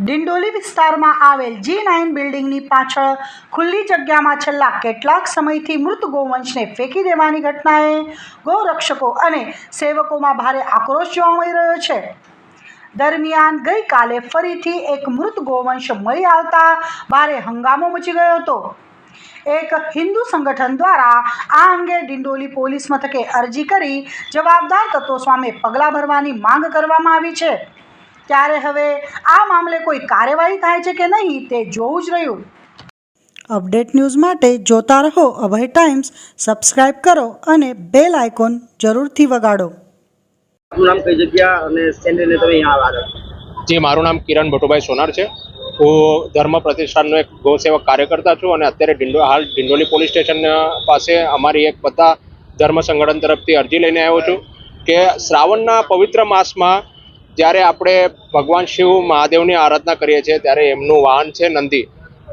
ડિંડોલી વિસ્તારમાં આવેલ જી નાઇન બિલ્ડિંગની પાછળ ખુલ્લી જગ્યામાં છેલ્લા કેટલાક સમયથી મૃત ગૌવંશને ફેંકી દેવાની ઘટનાએ ગૌરક્ષકો અને સેવકોમાં ભારે આક્રોશ જોવા મળી રહ્યો છે. દરમિયાન ગઈકાલે ફરીથી એક મૃત ગૌવંશ મળી આવતા ભારે હંગામો મચી ગયો હતો. એક હિન્દુ સંગઠન દ્વારા આ અંગે ડિંડોલી પોલીસ મથકે અરજી કરી જવાબદાર તત્વો સામે પગલાં ભરવાની માંગ કરવામાં આવી છે. ત્યારે હવે આ મામલે કોઈ કાર્યવાહી થાય છે કે નહીં તે જોવું જ રહ્યું. અપડેટ ન્યૂઝ માટે જોતા રહો અભય ટાઈમ્સ સબસ્ક્રાઇબ કરો અને બેલ આઇકોન જરૂરથી વગાડો. મારું નામ કઈ જગ્યા અને લઈને તમે અહીંયા આવ્યા જી મારું નામ કિરણ ભટુભાઈ સોનાર છે. હું ધર્મ પ્રતિષ્ઠાનનો એક ગૌસેવક કાર્યકર્તા છું અને અત્યારે ડિંડો હાલ ડિંડોલી પોલીસ સ્ટેશન પાસે અમારી એક બધા ધર્મ સંગઠન તરફથી અરજી લઈને આવ્યો છું કે શ્રાવણના પવિત્ર માસમાં જ્યારે આપણે ભગવાન શિવ મહાદેવની આરાધના કરીએ છીએ, ત્યારે એમનું વાહન છે નંદી.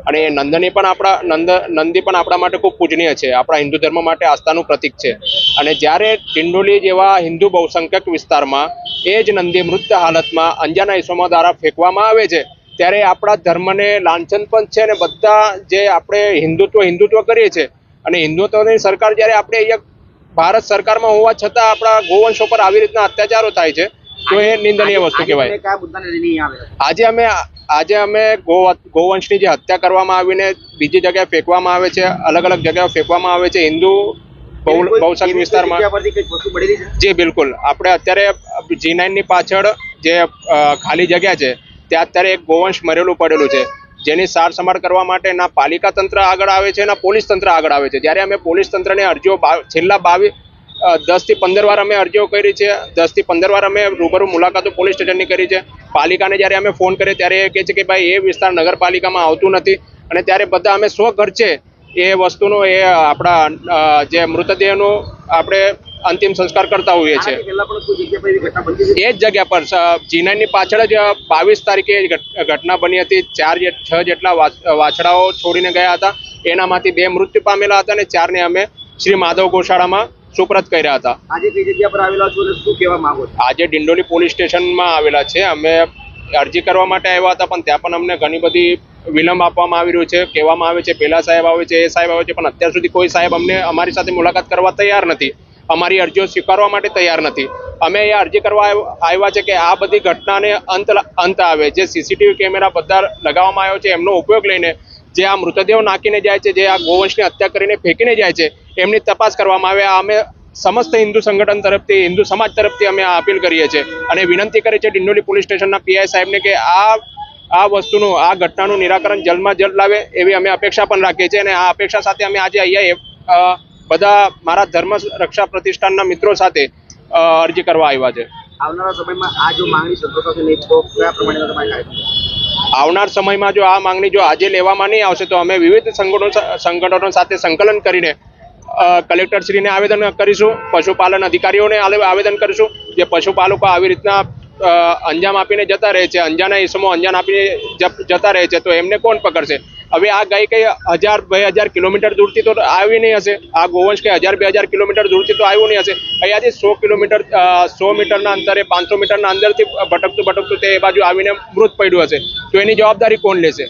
અને એ નંદની પણ આપણા, નંદ, નંદી પણ આપણા માટે ખૂબ પૂજનીય છે. આપણા હિન્દુ ધર્મ માટે આસ્થાનું પ્રતીક છે. અને જ્યારે ડિંડોલી જેવા હિન્દુ બહુસંખ્યક વિસ્તારમાં એ જ નંદી મૃત હાલતમાં અંજાના ઈસમો દ્વારા ફેંકવામાં આવે છે, ત્યારે આપણા ધર્મને લાંછન પણ છે અને બધા જે આપણે હિન્દુત્વ હિન્દુત્વ કરીએ છીએ. અને હિન્દુત્વની સરકાર જ્યારે આપણે અહીંયા ભારત સરકારમાં હોવા છતાં આપણા ગોવંશો પર આવી રીતના અત્યાચારો થાય છે તો એ નિંદનીય વસ્તુ કહેવાય. આજે અમે આજે અમે ગૌવંશની જે હત્યા કરવામાં આવીને બીજી જગ્યાએ ફેંકવામાં આવે છે અલગ અલગ જગ્યાએ ફેંકવામાં આવે છે હિન્દુ બહુ કોઈ- બહુસંખ્યક એવી કોઈ વિસ્તારમાં જી બિલકુલ. આપણે અત્યારે જી નાઇનની પાછળ જે ખાલી જગ્યા છે ત્યાં અત્યારે એક ગોવંશ મરેલું પડેલું છે. જેની સાર સંભાળ કરવા માટે ના પાલિકા તંત્ર આગળ આવે છે ના પોલીસ તંત્ર આગળ આવે છે. જ્યારે અમે પોલીસ તંત્રને અરજીઓ છેલ્લા બાવીસ દસથી પંદર વાર અમે અરજીઓ કરી છે. દસથી પંદર વાર અમે રૂબરૂ મુલાકાતો પોલીસ સ્ટેશનની કરી છે. પાલિકાને જ્યારે અમે ફોન કરીએ ત્યારે એ કહે છે કે ભાઈ એ વિસ્તાર નગરપાલિકામાં આવતું નથી અને ત્યારે બધા અમે સ્વ ખર્ચે એ વસ્તુનો એ આપણા જે મૃતદેહનું આપણે અંતિમ સંસ્કાર કરતા હોઈએ છીએ. એ જ જગ્યા પર જીનાની પાછળ જ બાવીસ તારીખે ઘટના બની હતી. ચાર જે- છ જેટલા વાછડાઓ છોડીને ગયા હતા. એનામાંથી બે મૃત્યુ પામેલા હતા અને ચારને અમે શ્રી માધવ ગોશાળામાં સુપ્રત કર્યા હતા. આજે કઈ જગ્યા પર આવેલા છો અને શું કહેવા માંગો છો? આજે ડિંડોલી પોલીસ સ્ટેશનમાં આવેલા છે. અમે અરજી કરવા માટે આવ્યા હતા પણ ત્યાં પણ અમને ઘણી બધી વિલંબ આપવામાં આવી રહ્યું છે કહેવામાં આવે છે પેલા સાહેબ આવે છે એ સાહેબ આવે છે પણ અત્યાર સુધી કોઈ સાહેબ અમને અમારી સાથે મુલાકાત કરવા તૈયાર નથી. અમારી અરજીઓ સ્વીકારવા માટે તૈયાર નથી. અમે એ અરજી કરવા આવ્યા છે કે આ બધી ઘટનાને અંત અંત આવે. જે સીસીટીવી કેમેરા બધા લગાવવામાં આવ્યો છે એમનો ઉપયોગ લઈને જે આ મૃતદેહો નાખીને જાય છે, જે આ ગોવંશની હત્યા કરીને ફેંકીને જાય છે, એમની તપાસ કરવામાં આવે. અમે સમસ્ત હિન્દુ સંગઠન તરફથી, હિન્દુ સમાજ તરફથી અમે આ અપીલ કરીએ છીએ અને વિનંતી કરીએ છીએ ડિંડોલી પોલીસ સ્ટેશનના પીઆઈ સાહેબને કે આ આ વસ્તુનું, આ ઘટનાનું નિરાકરણ જલ્દમાં જલ્દ લાવે એવી અમે અપેક્ષા પણ રાખીએ છીએ અને આ અપેક્ષા સાથે અમે આજે અહીંયા બધા મારા ધર્મ રક્ષા પ્રતિષ્ઠાનના મિત્રો સાથે અરજી કરવા આવ્યા છે. આવનારા સમયમાં આ જો માંગણી સંતોષાશે નહીં તો કયા પ્રમાણે આવનાર સમયમાં જો આ માંગણી જો આજે લેવામાં નહીં આવશે, તો અમે વિવિધ સંગઠનો સંગઠનો સાથે સંકલન કરીને કલેક્ટરશ્રીને આવેદન કરીશું, પશુપાલન અધિકારીઓને આવેદન કરીશું, જે પશુપાલકો આવી રીતના અંજામ આપીને જતા રહે છે અંજાના ઈસમો અંજામ આપીને જતા રહે છે, તો એમને કોણ પકડશે? હવે આ ગાય કઈ હજાર, બે હજાર કિલોમીટર દૂરથી તો આવી નહીં હશે. આ ગોવંશ કઈ હજાર, બે હજાર કિલોમીટર દૂરથી તો આવ્યું નહીં હશે. અહીંયાથી સો કિલોમીટર સો મીટરના અંતરે, પાંચસો મીટરના અંદરથી ભટકતું ભટકતું તે બાજુ આવીને મૃત પડ્યું હશે. તો એની જવાબદારી કોણ લેશે?